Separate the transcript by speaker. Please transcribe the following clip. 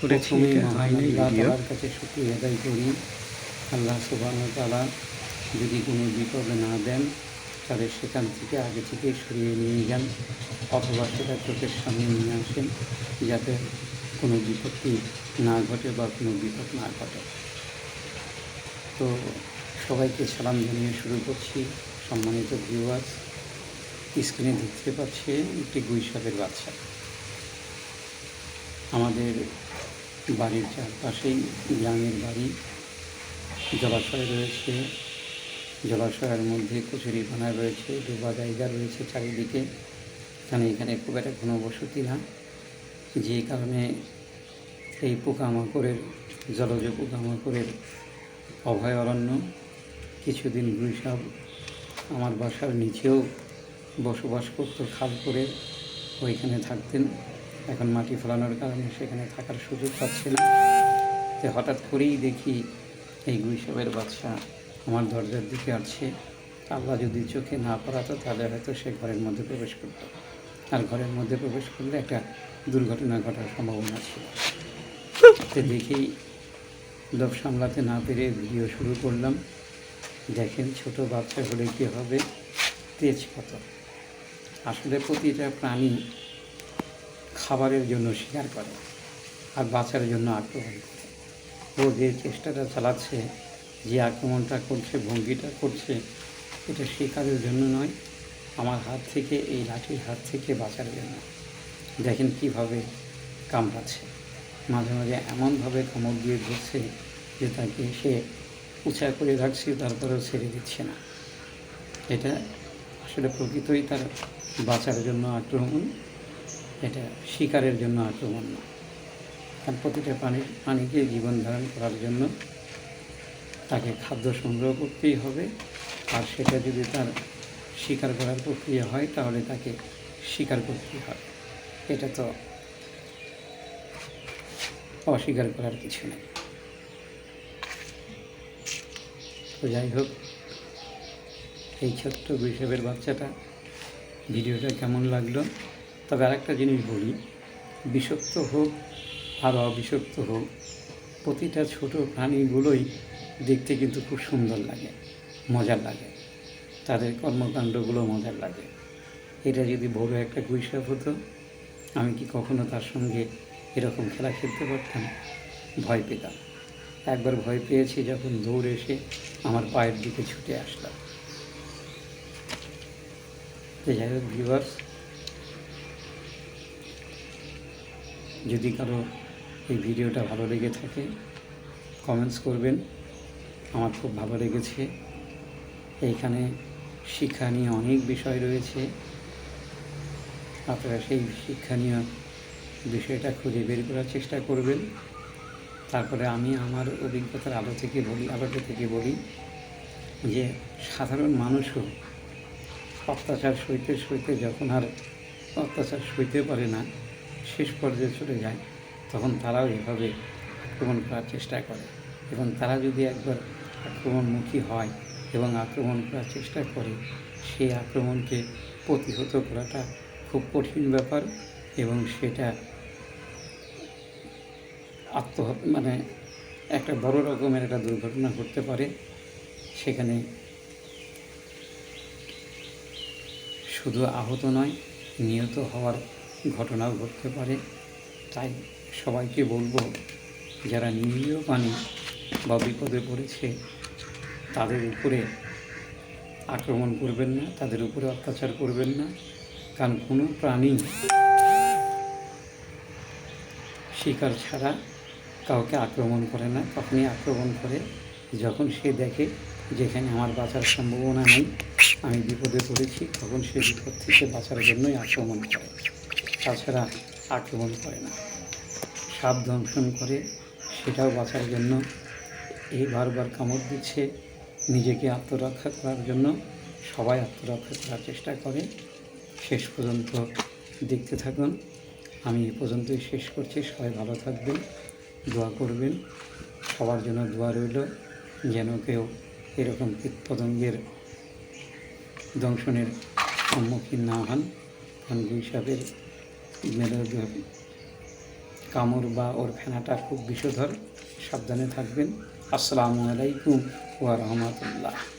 Speaker 1: করেছি
Speaker 2: কাছে আদায় করি। আল্লাহ সুবহানাহু তাআলা যদি কোনো বিপদে না দেন তাহলে সেখান থেকে আগে থেকে সরিয়ে নিয়ে যান অথবা সেটা চোখের সামনে নিয়ে আসেন যাতে কোনো বিপত্তি না ঘটে বা কোনো বিপদ না ঘটে। তো সবাইকে সালাম জানিয়ে শুরু করছি। সম্মানিত ভিউয়ার্স স্ক্রিনে দেখতে পাচ্ছে একটি গুইসাপের বাচ্চা আমাদের বাড়ির চারপাশেই গ্রামের বাড়ি। জলাশয় রয়েছে। জলাশয়ের মধ্যে কচুরিপানা রয়েছে, ডোবা জায়গা রয়েছে চারিদিকে। এখানে এখানে খুব একটা ঘনবসতি না। যে কারণে এই পোকামাকড়ের, জলজ পোকামাকড়ের অভয় অরণ্য কিছুদিন গুইসাপ আমার বাসার নিচেও বসবাস করতো খাল করে ওইখানে থাকতেন। এখন মাটি ফেলানোর কারণে সেখানে থাকার সুযোগ পাচ্ছে না। তো হঠাৎ করেই দেখি এই গুইসাপের বাচ্চা আমার দরজার দিকে আসছে। আল্লাহ যদি চোখে না পড়াতো, তাহলে হয়তো সে ঘরের মধ্যে প্রবেশ করতো। আর ঘরের মধ্যে প্রবেশ করলে একটা দুর্ঘটনা ঘটার সম্ভাবনা ছিল। তো দেখেই লোভ সামলাতে না পেরে ভিডিও শুরু করলাম। দেখেন, ছোট বাচ্চা হলে কী হবে? তেজ কত আসলে প্রতিটা প্রাণী খাবারের জন্য শিকার করে আর বাঁচার জন্য করে। ও যে চেষ্টাটা চালাচ্ছে, যে আক্রমণটা করছে, ভঙ্গিটা করছে, এটা শিকারের জন্য নয়, আমার হাত থেকে, এই লাঠির হাত থেকে বাঁচার জন্য। দেখেন কীভাবে কামড়াচ্ছে। মাঝে মাঝে এমনভাবে কামড় দিয়ে ধরছে যে তাকে সে উঁচা করে রাখছে, তারপরেও ছেড়ে দিচ্ছে না। এটা আসলে প্রকৃতই তার বাঁচার জন্য আক্রমণ। এটা শিকারের জন্য আক্রমণ না। কারণ প্রতিটা প্রাণী, প্রাণীকে জীবন ধারণ করার জন্য তাকে খাদ্য সংগ্রহ করতেই হবে। আর সেটা যদি তার শিকার করার প্রক্রিয়া হয়, তাহলে তাকে শিকার করতেই হবে। এটা তো অস্বীকার করার কিছু নেই। তো যাই হোক, এই ছোট্ট বৈশাখের বাচ্চাটা ভিডিওটা কেমন লাগল? তবে আরেকটা জিনিস বলি, বিষাক্ত হোক আর অবিষাক্ত হোক, প্রতিটা ছোট প্রাণীগুলোই দেখতে কিন্তু খুব সুন্দর লাগে, মজার লাগে। তাদের কর্মকাণ্ডগুলো মজার লাগে। এটা যদি বড় একটা গুইসাপ হতো, আমি কি কখনো তার সঙ্গে এরকম খেলা খেলতে পারতাম? ভয় পেতাম। একবার ভয় পেয়েছি যখন দৌড়ে এসে আমার পায়ের দিকে ছুটে আসলাম। যাই হোক ভিউয়ার্স যদি কারও এই ভিডিওটা ভালো লেগে থাকে কমেন্টস করবেন। আমার খুব ভালো লেগেছে। এইখানে শিক্ষা নিয়ে অনেক বিষয় রয়েছে। আপনারা সেই শিক্ষণীয় বিষয়টা খুঁজে বের করার চেষ্টা করবেন। তারপরে আমি আমার অভিজ্ঞতার আলো থেকে বলি, আলোটা থেকে বলি যে, সাধারণ মানুষও অত্যাচার সইতে সইতে যখন আর অত্যাচার সইতে পারে না শেষ পর্যায়ে চলে যায়, তখন তারাও এভাবে আক্রমণ করার চেষ্টা করে। এবং তারা যদি একবার আক্রমণমুখী হয় এবং আক্রমণ করার চেষ্টা করে সেই আক্রমণকে প্রতিহত করাটা খুব কঠিন ব্যাপার এবং সেটা আত্মহত্যা মানে একটা বড় রকমের একটা দুর্ঘটনা ঘটতে পারে। সেখানে শুধু আহত নয়, নিহত হওয়ার ঘটনাও ঘটতে পারে। তাই সবাইকে বলব, যারা নিরীহ প্রাণী বা বিপদে পড়েছে, তাদের উপরে আক্রমণ করবেন না, তাদের উপরে অত্যাচার করবেন না। কারণ কোনো প্রাণী শিকার ছাড়া কাউকে আক্রমণ করে না। তখনই আক্রমণ করে যখন সে দেখে যেখানে আমার বাঁচার সম্ভাবনা নেই, আমি বিপদে পড়েছি, তখন সে বিপদ থেকে বাঁচার জন্যই আক্রমণ করে। তাছাড়া আক্রমণ করে না। সাপ দংশন করে সেটাও বাঁচার জন্য এই বারবার কামড় দিচ্ছে। নিজেকে আত্মরক্ষা করার জন্য সবাই আত্মরক্ষা করার চেষ্টা করে। শেষ পর্যন্ত দেখতে থাকুন। আমি এ পর্যন্তই শেষ করছি। সবাই ভালো থাকবেন, দোয়া করবেন। সবার জন্য দোয়া রইল যেন কেউ এরকম কীটপতঙ্গের দংশনের সম্মুখীন না হন। কারণ কামড় বা ওর ফেনাটা খুব বিষধর। সাবধানে থাকবেন। আসসালামু আলাইকুম ওয়া রাহমাতুল্লাহ।